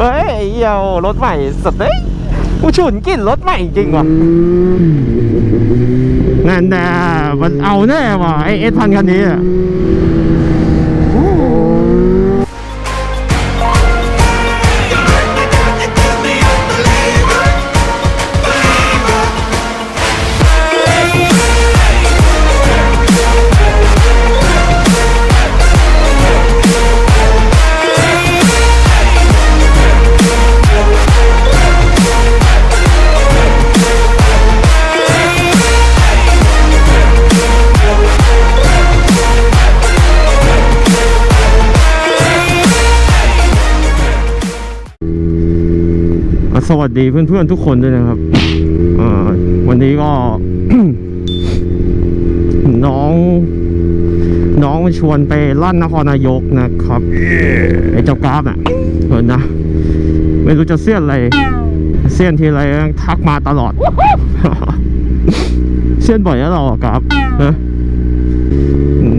เฮ้ยไอ้เหี้ยรถใหม่สุดเลยกูฉุนกลิ่นรถใหม่จริงว่ะนั่นแน่มันเอาแน่ว่ะไอเอสพันคันนี้อะ วัสดีเพื่อนๆทุกคนด้วยนะครับอ่าวันนี้ก็ น้อง น้องมาชวนไปลั่นนครนายกนะครับไอ้เจ้ากราฟอะเห็นนะไม่รู้จะเสี้ยนอะไร เสี้ยนทีไรทักมาตลอด เสี้ยนบ่อยแล้วเราอะกราฟนะ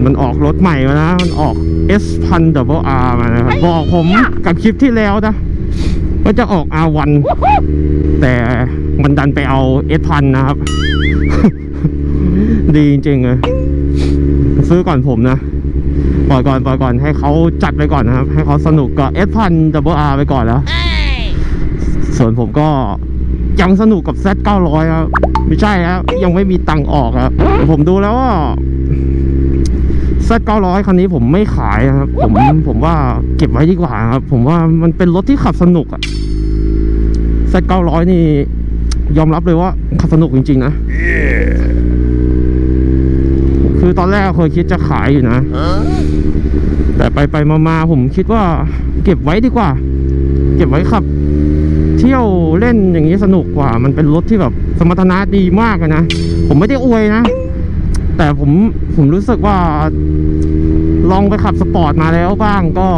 มันออกรถใหม่มานะ มันออก S พัน double R มานะครับบอกผมกับคลิปที่แล้วนะ ว่าจะออก R1 แต่มันดันไปเอา S พันนะครับ ดีจริงๆเลยซื้อก่อนผมนะปล่อยก่อนปล่อยก่อนให้เขาจัดไปก่อนนะครับ ให้เขาสนุกกับ S พัน double R ไปก่อนแล้วส่วนผมก็ยังสนุกกับ Z 900 ครับไม่ใช่ครับยังไม่มีตังค์ออกครับผมดูแล้วว่า Z 900 คันนี้ผมไม่ขายนะครับ ผมผมว่าเก็บไว้ดีกว่าครับ ผมว่ามันเป็นรถที่ขับสนุกอะ Z 900นี่ ยอมรับเลยว่าขับสนุกจริง ๆ นะ คือตอนแรกเคยคิดจะขายอยู่นะ แต่ไปไปมามาผมคิดว่า เก็บไว้ดีกว่า เก็บไว้ขับ เที่ยวเล่นอย่างนี้สนุกกว่า มันเป็นรถที่แบบสมรรถนะดีมากนะ ผมไม่ได้อวยนะ แต่ผมผมรู้สึกว่า ลองไปขับสปอร์ตมาแล้วบ้างก็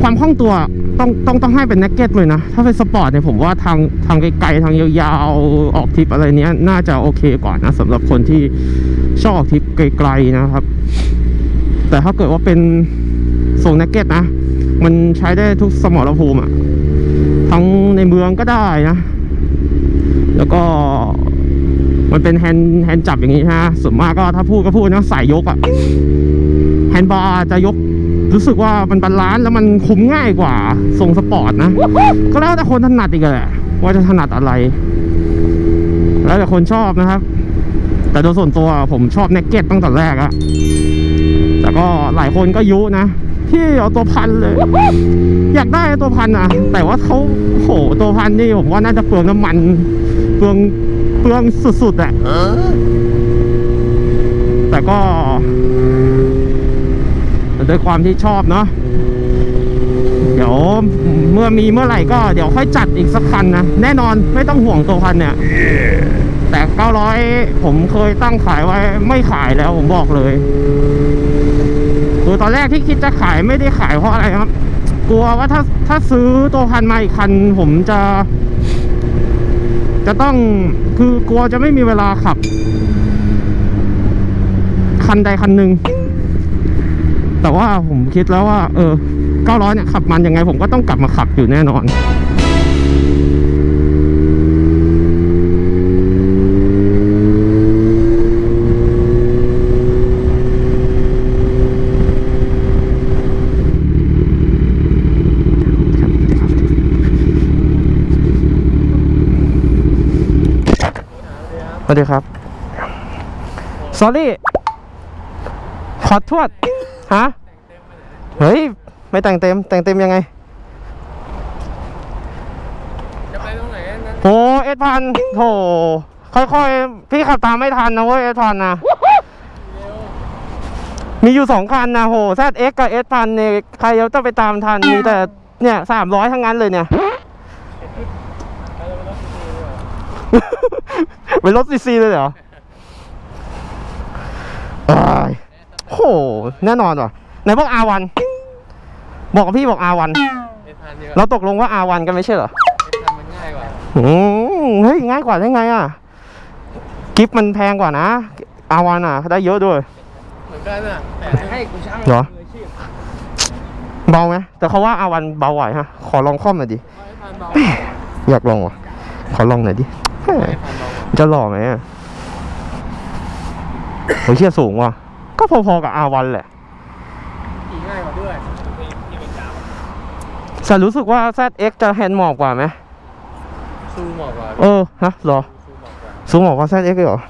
ความคล่องตัว ต้องต้องต้องให้เป็นนักเก็ตเลยนะ ถ้าเป็นสปอร์ตเนี่ยผมว่าทางทางไกลๆทางยาวๆออกทริปอะไรเนี้ย น่าจะโอเคกว่านะสำหรับคนที่ชอบออกทริปไกลๆนะครับ แต่ถ้าเกิดว่าเป็นส่งนักเก็ตนะ มันใช้ได้ทุกสมรภูมิอะทั้งในเมืองก็ได้นะ แล้วก็มันเป็นแฮนด์แฮนด์จับอย่างนี้ฮะส่วนมากก็ถ้าพูดก็พูดนะสายยกอะแฮนด์บาร์จะยก รู้สึกว่ามันบาลานซ์แล้วมันคุมง่ายกว่าทรงสปอร์ตนะ ก็แล้วแต่คนถนัดอีกแหละว่าจะถนัดอะไร แล้วแต่คนชอบนะครับ แต่โดยส่วนตัวผมชอบเนกเก็ตตั้งแต่แรกอะแต่ก็หลายคนก็ยุนะพี่เอาตัวพันเลย อยากได้ตัวพันอะแต่ว่าเขาโหตัวพันนี่ผมว่าน่าจะเปลืองน้ำมันเปลืองเปลืองสุดๆอะแต่ก็ ด้วยความที่ชอบเนาะเดี๋ยวเมื่อมีเมื่อไหร่ก็เดี๋ยวค่อยจัดอีกสักคันนะแน่นอนไม่ต้องห่วงตัวพันเนี่ย แต่ 900 ผมเคยตั้งขายไว้ไม่ขายแล้วผมบอกเลยคือตอนแรกที่คิดจะขายไม่ได้ขายเพราะอะไรครับ กลัวว่าถ้าถ้าซื้อตัวพันมาอีกคัน ผมจะ จะต้องคือกลัวจะไม่มีเวลาขับ คันใดคันหนึ่ง แต่ว่าผมคิดแล้วว่า เออ900เนี่ยขับมันยังไงผมก็ต้องกลับมาขับอยู่แน่นอนสวัสดีครับ s อรี่ ขอโทษ ฮะเฮ้ย ไม่แต่งเต็ม แต่งเต็มยังไงจะไปตรงไหนนั้นโหเอสพันโถค่อยๆ พี่ขับตามไม่ทันนะเว้ยเอสพันนะมีอยู่สองคันนะโหแซดเอ็กกับเอสพันเนี่ยใครจะไปตามทันมีแต่เนี่ยสามร้อยทั้งนั้นเลยเนี่ยเป็นรถซีซีเลยเหรออ้าย โห แน่นอนว่ะไหนบอกอาวันบอกกับพี่บอกอาวันไอ้ทานเดียวเราตกลงว่าอาวันกันไม่ใช่เหรอไอ้ทานมันง่ายกว่าอืมเฮ้ยง่ายกว่าได้ไงอะกิฟต์มันแพงกว่านะ อาวันอะได้เยอะด้วยเหมือนกันอะแต่ให้กูช่างเหรอมืออาชีพเบาไหมแต่เขาว่าอาวันเบาไหวฮะ ขอลองคล่อมหน่อยดิไอ้พันเบาอยากลองว่ะขอลองหน่อยดิแหม่ไอ้พันเบาจะหล่อไหมอะโหเชี่ยสูงว่ะ ก็พอๆกับอาวันแหละขี่ง่ายกว่าด้วยที่เป็นจ้าแต่รู้สึกว่า ZX จะแฮนด์หมอบกว่าไหมซูเหมาะกว่าเออฮะเหรอ ซูเหมาะกว่าสูงกว่า ZX เลยเหรอ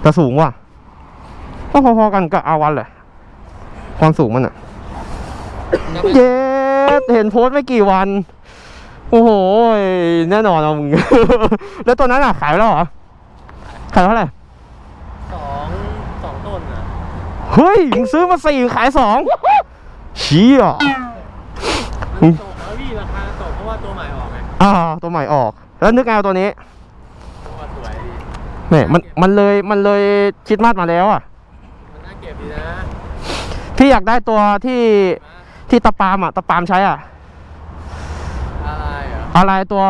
แต่สูงว่ะก็พอๆกันกับอาวันแหละ ความสูงมันอะเย้เห็นโพสต์ไม่กี่วัน โอ้โห แน่นอนเอามึง แล้วตัวนั้นอะขายแล้วเหรอ ขายเท่าไหร่ สองสองต้นนะ เฮ้ยมึงซื้อมาสี่ขายสองเชี่ยมันตกแล้วพี่ราคาตกเพราะว่าตัวใหม่ออกไงอ่า ตัวใหม่ออก แล้วนึกไงเอาตัวนี้ตัวาสวยดีแหมมันมันเลยมันเลยคิดมาดมาแล้วอะมันน่าเก็บดีนะพี่อยากได้ตัวที่มาที่ตะปามอะตะปามใช้อะอะไรเหรออะไรตัว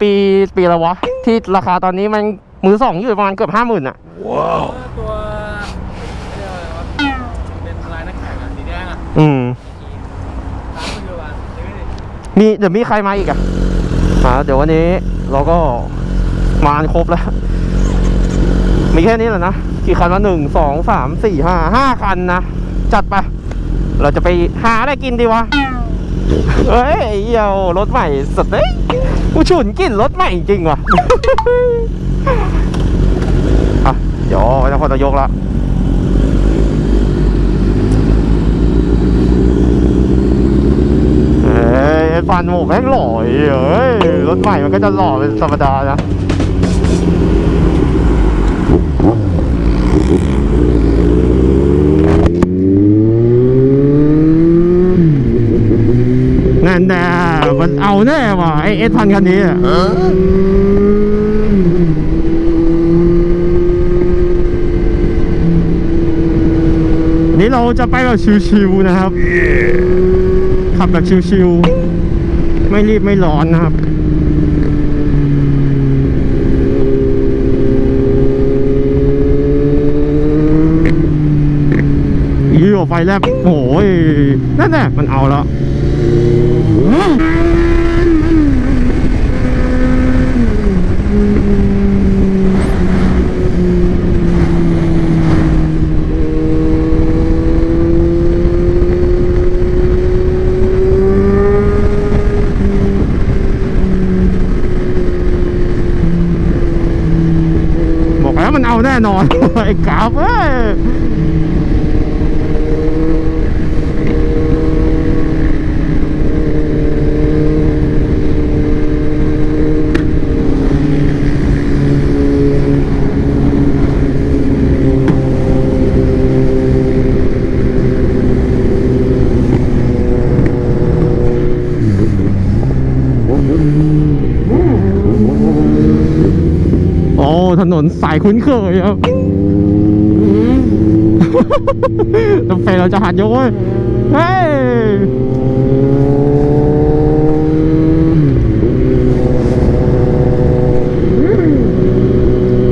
ปีปีละวะที่ราคาตอนนี้มันมือสองอยู่ประมาณเกือบห้าหมื่นอะว้าวตัวเรียกว่าอะไรวะเป็นลายนักแข่งอะสีแดงอะ อืม สามปัจจุบันเดี๋ยวนี้ มีเดี๋ยวมีใครมาอีกอะอ่าเดี๋ยววันนี้เราก็มาครบแล้ว มีแค่นี้แหละนะกี่คันวะหนึ่งสองสามสี่ห้าห้าคันนะจัดไป เราจะไปหาอะไรกินดีวะเฮ้ยเยวรถใหม่สุดเลยกูฉุนกินรถใหม่จริงว่ะอะเดี๋ยวไปนครนายกละ เอ้ ยไอ้ฟันหมวกแม่งหล่อเอ้ยรถใหม่มันก็จะหล่อเป็นธรรมดานะนั่นแน่มันเอาแน่ว่ะไอเอสพันคันนี้อะนี่เราจะไปแบบชิวๆนะครับ ขับแบบชิวๆไม่รีบไม่ร้อนนะครับยี่ห้อไฟแลบโอ้ยนั่นแหละมันเอาแล้ว บอกแล้วมั นเอาแน่นอน ไอ้กราฟเอ้ยโอ้ถนนสายคุ้นเคยครับต้องเฟรเราจะหัดยกเว้ยเฮ้ย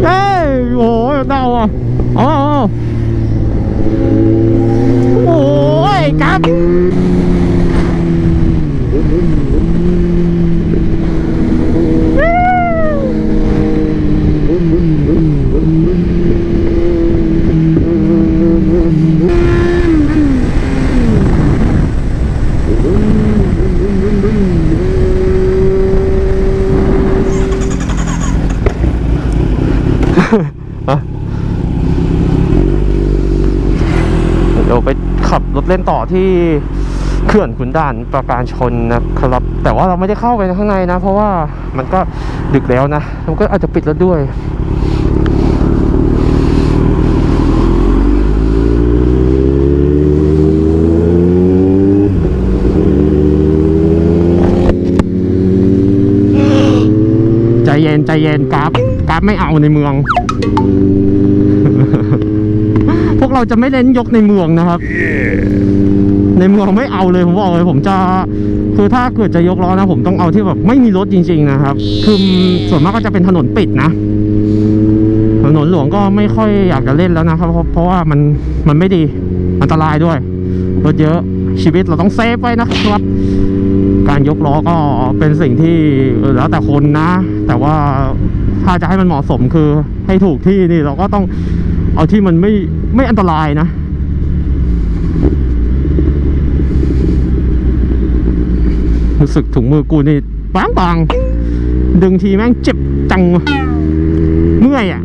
เฮ้ยโอ้ยเดาอะอ๋ออ๋อโอ้ยครับ อะเดี๋ยวไปขับรถเล่น ต่อที่เขื่อนขุนด่านประการชนนะครับ แต่ว่าเราไม่ได้เข้าไปข้างในนะ เพราะว่ามันก็ดึกแล้วนะมันก็อาจจะปิดแล้วด้วยใจเย็นใจเย็นกราฟกราฟไม่เอาในเมือง เราจะไม่เน้นยกในเมืองนะครับ ในเมืองไม่เอาเลยผมบอกเลยผมจะคือถ้าเกิดจะยกล้อนะ ผมต้องเอาที่แบบไม่มีรถจริง ๆ นะครับ คือส่วนมากก็จะเป็นถนนปิดนะ ถนนหลวงก็ไม่ค่อยอยากจะเล่นแล้วนะครับเพราะเพราะว่ามันมันไม่ดีอันตรายด้วยรถเยอะชีวิตเราต้องเซฟไว้นะครับ การยกล้อก็เป็นสิ่งที่เออแล้วแต่คนนะ แต่ว่าถ้าจะให้มันเหมาะสมคือให้ถูกที่นี่เราก็ต้อง เอาที่มันไม่ไม่อันตรายนะ รู้สึกถุงมือกูนี่บางบางดึงทีแม่งเจ็บจัง เมื่อยอะ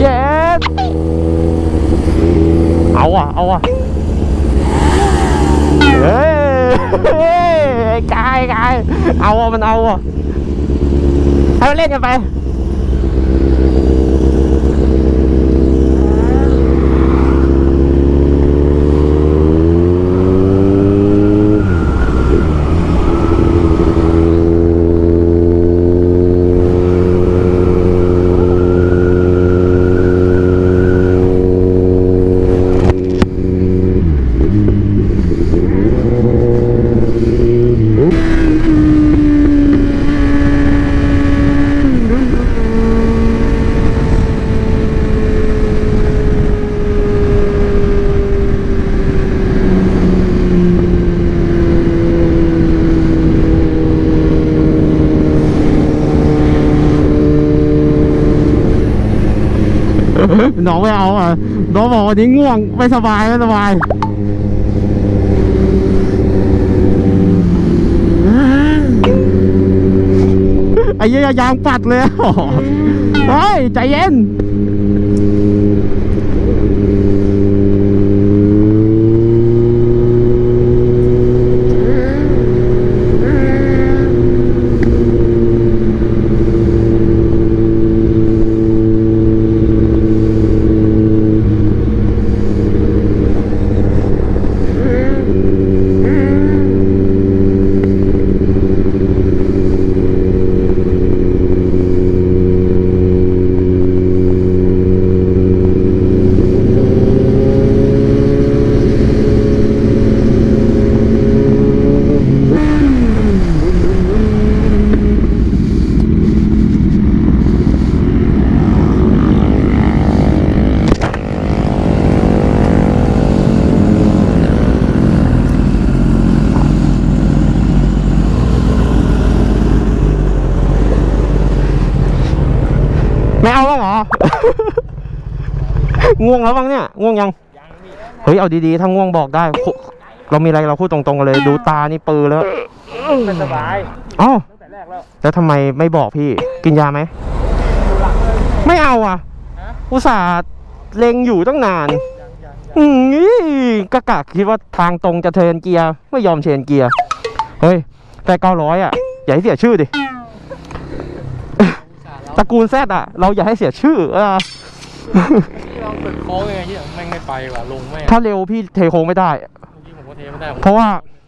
เย็ดเอาอะ เอาอะ เฮ้ยเฮ้ยไอ้กายกายเอาอะ มันเอาอะ ให้มัน เล่นกันไป น้องไม่เอาอะ น้องบอก วันนี้ง่วงไม่สบายไม่สบายไอ้เหี้ยยางปัดเลยเฮ้ยใจเย็น ง่วงแล้วบ้างเนี่ยง่วงยังยังนี่เฮ้ยเอาดีๆถ้าง่วงบอกได้คุเรามีอะไรเราพูดตรงๆกันเลย ดูตานี่ปือแล้วไม่สบายอ๋อตั้งแต่แรกแล้วแล้วทำไมไม่บอกพี่กินยาไหมไม่เอาอะฮะอุตส่าห์เล็งอยู่ตั้งนานยังยังยังอืมกะกะคิดว่าทางตรงจะเทิร์นเกียร์ไม่ยอมเชนเกียร์เฮ้ยแต่เก้าร้อยอะอย่าให้เสียชื่อดิอุตส่าห์เราตระกูลแซดอะ เราอย่าให้เสียชื่อเออที่ เราเปิดโค้งยังไงที่แม่งไม่ไปว่ะลงแม่งถ้าเร็วพี่เทโค้งไม่ได้ เมื่อกี้ผมก็เทไม่ได้ผม เพราะว่าเ